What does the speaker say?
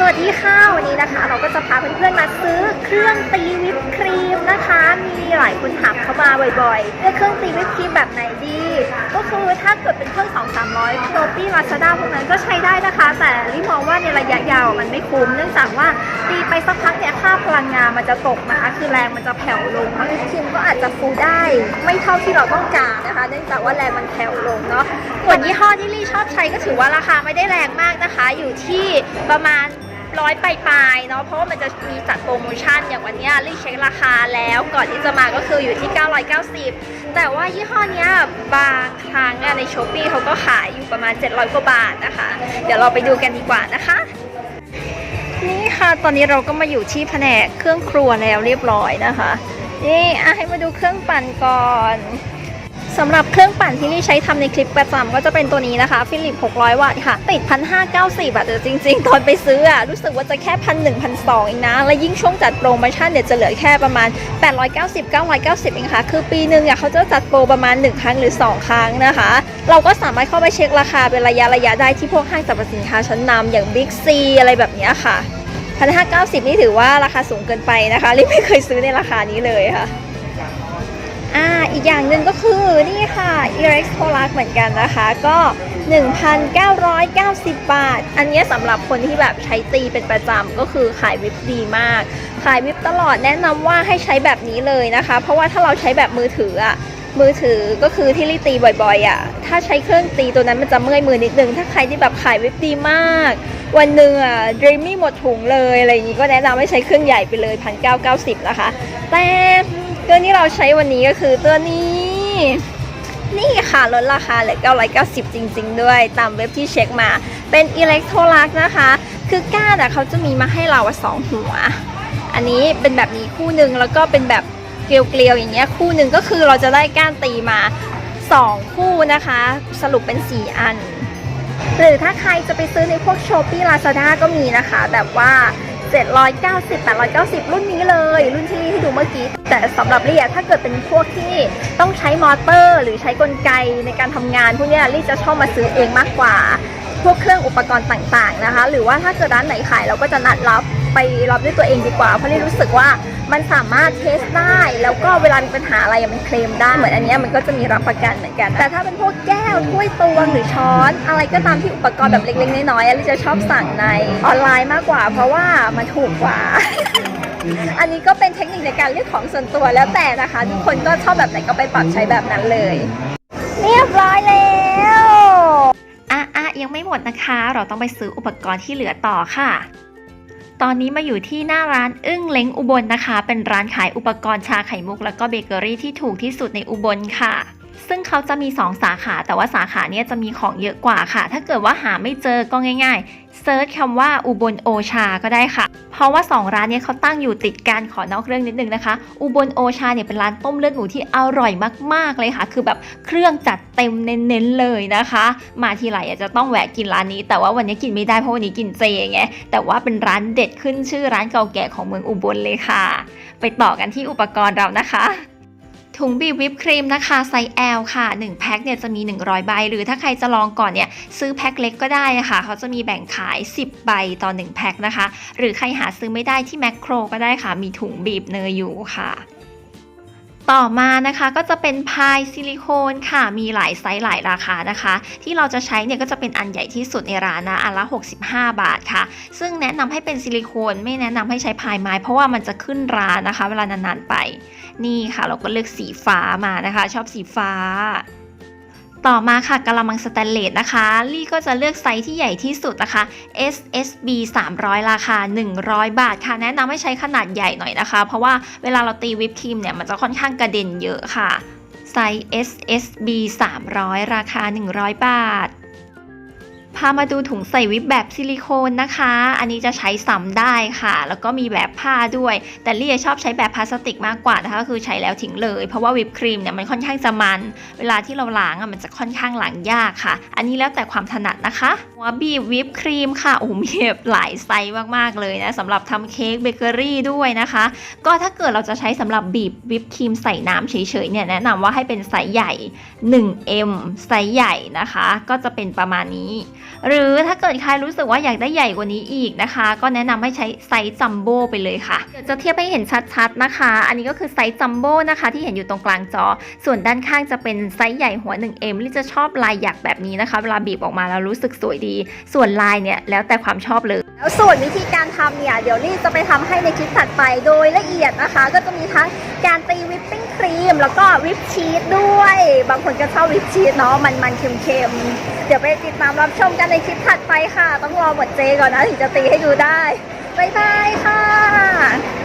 สวัสดีค่ะ วันนี้นะคะ เราก็จะพาเพื่อนๆมาซื้อเครื่องตีวิปครีมนะคะ มีหลายคนถามเข้ามาบ่อยๆว่าเครื่องตีวิปครีมแบบไหนดี ก็คือถ้าเกิดเป็นเครื่อง2 3 0 0โ r ปี้ลาซาด้าพวกนั้นก็ใช้ได้นะคะ แต่รีมองว่าในระยะยาวมันไม่คุ้ม เนื่องจากว่าตีไปสักพักเนี่ยค่าพลังงานมันจะตกนะคะ คือแรงมันจะแผ่วลงววิปครีมก็อาจจะฟูได้ ไม่เท่าที่เราต้องการนะคะ เนื่องจากว่าแรงมันแผ่วลงเนาะส่วนยี่ห้อที่ลี่ชอบใช้ก็ถือว่าราคาไม่ได้แรงมากนะคะ อยู่ที่ประมาณ ร้อยปลายๆเนาะเพราะามันจะมีจัดโปรโมชั่นอย่างวันนี้รีเช็คราคาแล้วก่อนที่จะมาก็คืออยู่ที่ 990 แต่ว่ายี่ห้อนี้บางครั้งในช้อปปีเขาก็ขายอยู่ประมาณ 700 กว่าบาทนะคะ เดี๋ยวเราไปดูกันดีกว่านะคะ นี่ค่ะตอนนี้เราก็มาอยู่ที่แผนกเครื่องครัวแล้วเรียบร้อยนะคะนี่ให้มาดูเครื่องปั่นก่อน สำหรับเครื่องปั่นที่นี่ใช้ทำในคลิปประจำก็จะเป็นตัวนี้นะคะฟิลิป 600 วัตต์ค่ะ ติด 1,590บาทแต่จริง ๆ ตอนไปซื้ออะรู้สึกว่าจะแค่พันหนึ่งพันสองเองนะ และยิ่งช่วงจัดโปรโมชั่นเนี่ยจะเหลือแค่ประมาณ 890 990เองค่ะ คือปีหนึ่งอะเขาจะจัดโปรประมาณ 1 ครั้งหรือ 2 ครั้งนะคะ เราก็สามารถเข้าไปเช็คราคาเป็นระยะระยะได้ที่พวกห้างสรรพสินค้าชั้นนำอย่าง Big C อะไรแบบนี้ค่ะ1,590 นี่ถือว่าราคาสูงเกินไปนะคะลิไม่เคยซื้อในราคานี้เลยค่ะ อ่าอีกอย่างหนึ่งก็คือนี่ค่ะ e r e x p o l a r เหมือนกันนะคะ ก็ 1,990 บาท อันนี้สำหรับคนที่แบบใช้ตีเป็นประจำก็คือขายวิปดีมาก ขายวิปตลอดแนะนำว่าให้ใช้แบบนี้เลยนะคะ เพราะว่าถ้าเราใช้แบบมือถืออะมือถือก็คือที่รีตีบ่อยๆอะถ้าใช้เครื่องตีตัวนั้นมันจะเมื่อยมือนิดนึง ถ้าใครที่แบบขายวิปดีมาก วันหนึ่งอะ Dreamy หมดถุงเลยอะไรอย่างนี้ก็แนะนำให้ใช้เครื่องใหญ่ไปเลย 1,990 นะคะ แต่ ตัวที่เราใช้วันนี้ก็คือตัวนี้ นี่ค่ะลดราคาเหลือ 990 จริง ๆ ด้วย ตามเว็บที่เช็คมา เป็น Electrolux นะคะ คือก้านอะเขาจะมีมาให้เราสองหัว อันนี้เป็นแบบนี้คู่หนึ่งแล้วก็เป็นแบบเกลียวๆอย่างเงี้ยคู่หนึ่งก็คือเราจะได้ก้านตีมา 2 คู่นะคะ สรุปเป็น 4 อัน หรือถ้าใครจะไปซื้อในพวก s h o p e e Lazada ก็มีนะคะ แบบว่า 790 890 รุ่นนี้เลย รุ่นที่ลี่ให้ดูเมื่อกี้ แต่สำหรับลี่อะถ้าเกิดเป็นพวกที่ต้องใช้มอเตอร์ หรือใช้กลไกในการทำงาน พวกเนี้ยลี่จะชอบมาซื้อเองมากกว่า พวกเครื่องอุปกรณ์ต่างๆนะคะ หรือว่าถ้าเกิดร้านไหนขายเราก็จะนัดรับ ไปรับด้วยตัวเองดีกว่า เพราะลี่รู้สึกว่ามันสามารถเทสได้ แล้วก็เวลามีปัญหาอะไรมันเคลมได้เหมือนอันนี้มันก็จะมีรับประกันเหมือนกัน แต่ถ้าเป็นพวกแก้วถ้วยตวงหรือช้อน อะไรก็ตามที่อุปกรณ์แบบเล็กๆน้อยๆอะลี่จะชอบสั่งในออนไลน์มากกว่า เพราะว่ามันถูกกว่าอันนี้ก็เป็นเทคนิคในการเลือกของส่วนตัวแล้วแต่นะคะ ทุกคนก็ชอบแบบไหนก็ไปปรับใช้แบบนั้นเลย เรียบร้อยแล้วอะอะยังไม่หมดนะคะ เราต้องไปซื้ออุปกรณ์ที่เหลือต่อค่ะ ตอนนี้มาอยู่ที่หน้าร้านอึ้งเล้งอุบลนะคะ เป็นร้านขายอุปกรณ์ชาไข่มุก แล้วก็เบเกอรี่ที่ถูกที่สุดในอุบลค่ะ ซึ่งเขาจะมี 2 สาขา แต่ว่าสาขาเนี้ยจะมีของเยอะกว่าค่ะ ถ้าเกิดว่าหาไม่เจอก็ง่ายๆเซิร์ชคำว่าอุบลโอชาก็ได้ค่ะ เพราะว่า 2 ร้านนี้เขาตั้งอยู่ติดกันขอนอกเรื่องนิดนึงนะคะ อุบลโอชาเนี่ยเป็นร้านต้มเลือดหมูที่อร่อยมากๆเลยค่ะ คือแบบเครื่องจัดเต็มเน้นๆเลยนะคะ มาทีไรอาจจะต้องแวะกินร้านนี้ แต่ว่าวันนี้กินไม่ได้เพราะวันนี้กินเจไงแต่ว่าเป็นร้านเด็ดขึ้นชื่อร้านเก่าแก่ของเมืองอุบลเลยค่ะ ไปต่อกันที่อุปกรณ์เรานะคะ ถุงบีบวิปครีมนะคะไซส์ L ค่ะ 1 แพ็คเนี่ยจะมี 100 ใบ หรือถ้าใครจะลองก่อนเนี่ยซื้อแพ็คเล็กก็ได้ค่ะ เขาจะมีแบ่งขาย 10 ใบต่อ 1 แพ็คนะคะ หรือใครหาซื้อไม่ได้ที่แมคโครก็ได้ค่ะ มีถุงบีบเนยอยู่ค่ะ ต่อมานะคะก็จะเป็นพายซิลิโคนค่ะ มีหลายไซส์หลายราคานะคะ ที่เราจะใช้เนี่ยก็จะเป็นอันใหญ่ที่สุดในร้านนะอันละ 65 บาทค่ะ ซึ่งแนะนำให้เป็นซิลิโคนไม่แนะนำให้ใช้พายไม้ เพราะว่ามันจะขึ้นรานะคะ เวลานานๆไป นี่ค่ะ เราก็เลือกสีฟ้ามานะคะ ชอบสีฟ้า ต่อมาค่ะกะละมังสแตนเลสนะคะลี่ก็จะเลือกไซส์ที่ใหญ่ที่สุดนะคะ SSB 300 ราคา 100 บาทค่ะ แนะนำให้ใช้ขนาดใหญ่หน่อยนะคะ เพราะว่าเวลาเราตีวิปครีมเนี่ยมันจะค่อนข้างกระเด็นเยอะค่ะ ไซส์ SSB 300 ราคา 100 บาท พามาดูถุงใส่วิปแบบซิลิโคนนะคะ อันนี้จะใช้ซ้ำได้ค่ะ แล้วก็มีแบบผ้าด้วย แต่ลี่ชอบใช้แบบพลาสติกมากกว่านะคะก็คือใช้แล้วทิ้งเลย เพราะว่าวิปครีมเนี่ยมันค่อนข้างจะมัน เวลาที่เราล้างอะมันจะค่อนข้างล้างยากค่ะ อันนี้แล้วแต่ความถนัดนะคะหัวบีบวิปครีมค่ะ โอ้โหมีแบบหลายไซส์มากๆเลยนะสำหรับทำเค้กเบเกอรี่ด้วยนะคะ ก็ถ้าเกิดเราจะใช้สำหรับบีบวิปครีมใส่น้ำเฉยๆเนี่ยแนะนำว่าให้เป็นไซส์ใหญ่ 1M ไซส์ใหญ่นะคะ ก็จะเป็นประมาณนี้ หรือถ้าเกิดใครรู้สึกว่าอยากได้ใหญ่กว่านี้อีกนะคะ ก็แนะนำให้ใช้ไซส์จัมโบ้ไปเลยค่ะเดี๋ยวจะเทียบให้เห็นชัดๆนะคะ อันนี้ก็คือไซส์จัมโบ้นะคะ ที่เห็นอยู่ตรงกลางจอ ส่วนด้านข้างจะเป็นไซส์ใหญ่หัว 1M ลิจะชอบลายหยักแบบนี้นะคะ เวลาบีบออกมาแล้วรู้สึกสวยดี ส่วนลายเนี่ยแล้วแต่ความชอบเลย แล้วส่วนวิธีการทำเนี่ย เดี๋ยวลี่จะไปทำให้ในคลิปถัดไปโดยละเอียดนะคะ ก็จะมีทั้งการตีวิปปิ้งครีม แล้วก็วิปชีสด้วย บางคนก็ชอบวิปชีสเนาะมันๆเค็มๆเดี๋ยวไปติดตามรับชมกันในคลิปถัดไปค่ะ ต้องรอหมดเจก่อนนะถึงจะตีให้ดูได้ บ๊ายบายค่ะ